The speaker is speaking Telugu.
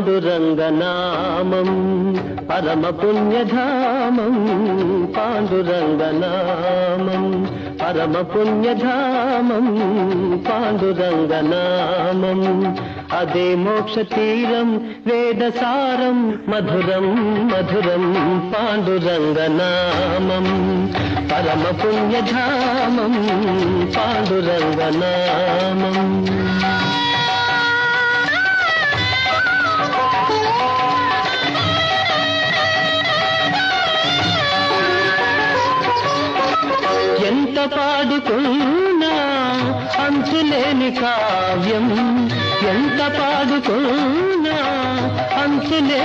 పాండురంగనామం పరమ పుణ్యధామం పాండురంగనామం పరమ పుణ్యధామం పాండురంగనామం. అదే మోక్ష తీరం వేదసారం మధురం మధురం పాండురంగనామం. పరమ పుణ్యధామం పాండురంగనామం. ఎంత పాడుకున్నా అంచులేని కావ్యం ఎంత పాడుకున్నా అంచులేని